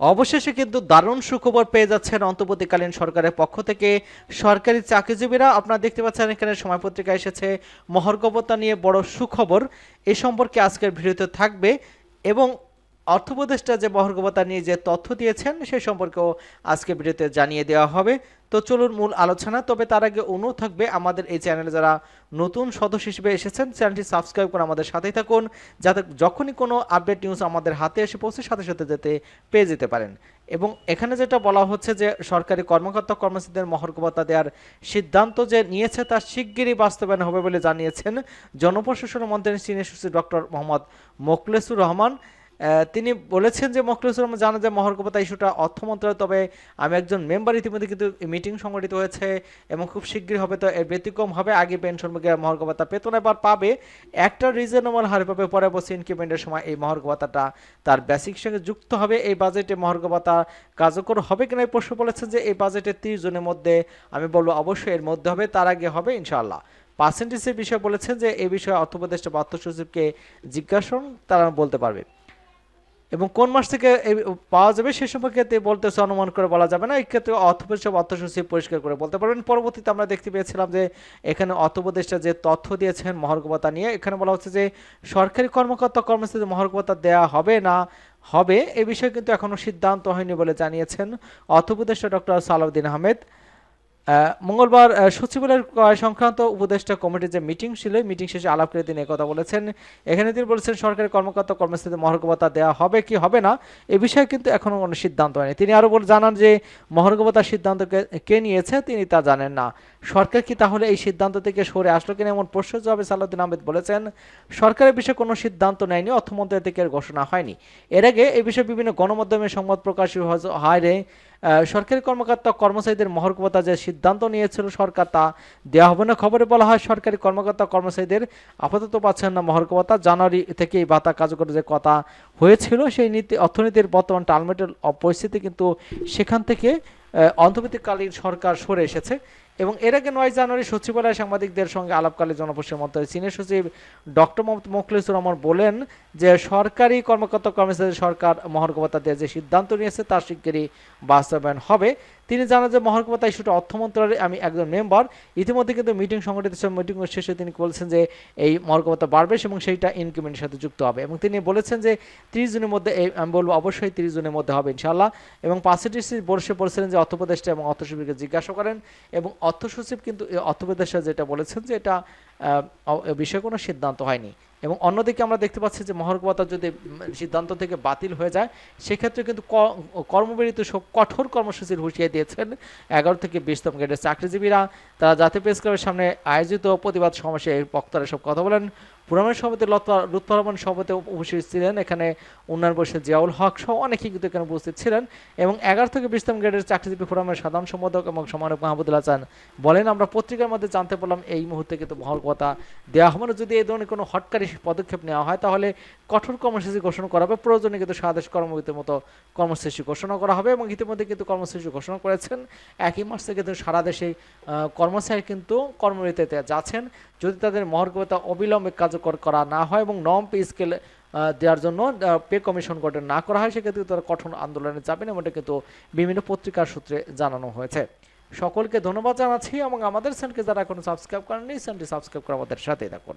অবশেষে কিন্তু দারুণ সুখবর পেয়ে যাচ্ছেন অন্তর্বর্তীকালীন সরকারের পক্ষ থেকে। সরকারি চাকরিজীবীরা, আপনারা দেখতে পাচ্ছেন এখানে সময় পত্রিকা এসেছে মহর্গবতা নিয়ে বড় সুখবর। এ সম্পর্কে আজকের ভিডিওতে থাকবে এবং অর্থ উপদেষ্টা যে মহর্গবতা নিয়ে যে তথ্য দিয়েছেন, সে সম্পর্কেও আজকে ভিডিওতে জানিয়ে দেওয়া হবে। তো চলুন মূল আলোচনা, তবে তার আগে অনুরোধ থাকবে আমাদের এই চ্যানেলে যারা নতুন সদস্য হিসেবে এসেছেন, চ্যানেলটি সাবস্ক্রাইব করে আমাদের সাথেই থাকুন, যাতে যখনই কোনো আপডেট নিউজ আমাদের হাতে এসে পৌঁছে, সাথে সাথে যেতে পেয়ে যেতে পারেন। এবং এখানে যেটা বলা হচ্ছে যে সরকারি কর্মকর্তা কর্মচারীদের মহর্গবতা দেওয়ার সিদ্ধান্ত যে নিয়েছে, তা শিগগিরই বাস্তবায়ন হবে বলে জানিয়েছেন জনপ্রশাসন মন্ত্রী, সিনিয়র সচিব ডক্টর মোহাম্মদ মোখলেসুর রহমান। তিনি বলেছেন যে মখলেসুর রহমান জানা যে মহর্গবতা ইস্যুটা অর্থ মন্ত্রণালয় তবে আমি একজন মেম্বার ইতিমধ্যে কিন্তু মিটিং সংগঠিত হয়েছে এবং খুব শীঘ্রই হবে তো এর ব্যতিক্রম হবে। আগে পেনশন মহর্গবতা পেত না এবার পাবে। একটা রিজনেবল হারে পাবে পরে বছর ইনক্রিমেন্টের সময় এই মহর্গবতাটা তার বেসিক সঙ্গে যুক্ত হবে। এই বাজেটে মহর্গবতা কার্যকর হবে কিনা এই প্রশ্ন বলেছেন যে এই বাজেটে তিরিশ জনের মধ্যে আমি বলব অবশ্যই এর মধ্যে হবে তার আগে হবে ইনশাআল্লাহ। পার্সেন্টেজের বিষয়ে বলেছেন যে এই বিষয়ে অর্থ উপদেষ্টা সচিবকে জিজ্ঞাসা করুন, তারা বলতে পারবে। এবং কোন মাস থেকে পাওয়া যাবে সে সম্পর্কে বলতেছে অনুমান করে বলা যাবে না। এই ক্ষেত্রে অর্থপরিষদ অর্থ সচিব পরিষ্কার করে বলতে পারবেন। পরবর্তীতে আমরা দেখতে পেয়েছিলাম যে এখানে অর্থপ্রদেশটা যে তথ্য দিয়েছেন মহর্গবতা নিয়ে এখানে বলা হচ্ছে যে সরকারি কর্মকর্তা কর্মচারীদের মহর্গবতা দেওয়া হবে না হবে এ বিষয়ে কিন্তু এখনও সিদ্ধান্ত হয়নি বলে জানিয়েছেন অর্থপ্রদেষ্টা ডক্টর সালাউদ্দিন আহমেদ। আহ, মঙ্গলবার সচিবালয়ের ক্রয় সংক্রান্ত উপদেষ্টা কমিটির যে মিটিং ছিল মিটিং শেষে আলাপ করে তিনি কথা বলেছেন। এখানে তিনি বলেছেন, সরকারি কর্মকর্তা কর্মচারীদের মহর্গবতা দেওয়া হবে কি হবে না, এ বিষয়ে কিন্তু এখনও কোনো সিদ্ধান্ত হয়নি। তিনি আরও বলে জানান যে, মহর্গবতার সিদ্ধান্ত কে- নিয়েছে তিনি তা জানেন না। সরকার কি তাহলে এই সিদ্ধান্ত থেকে সরে আসলো কিনা এমন প্রশ্ন জবাবে সালাউদ্দিন আহমেদ বলেছেন, সরকারের বিষয়ে কোনো সিদ্ধান্ত নেয়নি অর্থমন্ত্রী থেকে ঘোষণা হয়নি। এর আগে এ বিষয়ে বিভিন্ন গণমাধ্যমে সংবাদ প্রকাশ হয় রে সরকারি কর্মকর্তা কর্মচারীদের মহর্কতা যে সিদ্ধান্ত নিয়েছিল সরকার তা দেওয়া হবে না। খবরে বলা হয়, সরকারি কর্মকর্তা কর্মচারীদের আপাতত পাচ্ছেন না মহর্কতা জানুয়ারি থেকে এই ভাতা কার্যকর যে কথা হয়েছিল, সেই নীতি অর্থনীতির বর্তমান টালমেটের পরিস্থিতি কিন্তু সেখান থেকে অন্তর্বর্তীকালীন সরকার সরে এসেছে এবং এর আগে নয় জানুয়ারি সচিবালয় সাংবাদিকদের সঙ্গে আলাপকালে জনপ্রশাসন মন্ত্রী সিনিয়র সচিব ডক্টর মোহাম্মদ মুখলিসুর রহমান বলেন যে সরকারি কর্মকর্তা কর্মচারী সরকার মহর্গবতা দেওয়ার যে সিদ্ধান্ত নিয়েছে তার শিগগিরই বাস্তবায়ন হবে। তিনি জানান যে মহর্গবতা ইস্যুটা অর্থ মন্ত্রণালয়ে আমি একজন মেম্বার। ইতিমধ্যে কিন্তু মিটিং সংগঠিত মিটিং শেষে তিনি বলছেন যে এই মহর্গবতা বাড়বে এবং সেইটা ইনক্রিমেন্টের সাথে যুক্ত হবে। এবং তিনি বলেছেন যে তিরিশ জনের মধ্যে আমি বলব অবশ্যই তিরিশ জনের মধ্যে হবে ইনশাল্লাহ এবং পার্সেন্টেজ বসে পড়ছিলেন যে অর্থপ্রদেশটা এবং অর্থ সচিবকে জিজ্ঞাসা করেন এবং অর্থ সচিব কিন্তু, এই অর্থ যেটা বলেছেন যে এটা বিষয়ে কোনো সিদ্ধান্ত হয়নি। এবং অন্যদিকে আমরা দেখতে পাচ্ছি যে মহর্গবতা যদি সিদ্ধান্ত থেকে বাতিল হয়ে যায়, সেক্ষেত্রে কিন্তু কর্মবিরিত সব কঠোর কর্মসূচির হুঁশিয়ারি দিয়েছেন এগারো থেকে বিশতম গ্রেডের চাকরিজীবীরা। তারা জাতীয় প্রেস ক্লাবের সামনে আয়োজিত প্রতিবাদ সমাবেশে বক্তারা সব কথা বলেন। পুরামের সভাপতি লুৎফর রহমান সভাপতি উপস্থিত ছিলেন। এখানে উন্নয়ন পরিষদ জিয়াউল হক সহ অনেকেই কিন্তু এখানে উপস্থিত ছিলেন এবং এগারো থেকে বিশতম গ্রেডের চাকরিজীবী ফোরামের সাধারণ সম্পাদক এবং সমানক মাহমুদুল্লাহ চান বলেন, আমরা পত্রিকার মধ্যে জানতে পারলাম, এই মুহূর্তে কিন্তু মহল কথা দেওয়া হবে যদি এই ধরনের কোনো হটকারী পদক্ষেপ নেওয়া হয়, তাহলে কঠোর কর্মসূচি ঘোষণা করা হবে। প্রয়োজনে কিন্তু স্বদেশ কর্মবিরতির মতো কর্মসূচি ঘোষণা করা হবে এবং ইতিমধ্যে কিন্তু কর্মসূচি ঘোষণা করেছেন। একই মাস থেকে কিন্তু সারা দেশে কর্মচারী কিন্তু কর্মবিরতিতে যাচ্ছেন। যদি তাদের মহর্গবতা অবিলম্বে কার্যকর করা না হয় এবং নম পে স্কেল দেওয়ার জন্য পে কমিশন গঠন না করা হয়, সেক্ষেত্রে তারা কঠোর আন্দোলনে যাবেন এমনটা কিন্তু বিভিন্ন পত্রিকার সূত্রে জানানো হয়েছে। সকলকে ধন্যবাদ জানাচ্ছি এবং আমাদের চ্যানেলকে যারা এখনও সাবস্ক্রাইব করেননি, চ্যানেলটি সাবস্ক্রাইব করে আমাদের সাথে থাকুন।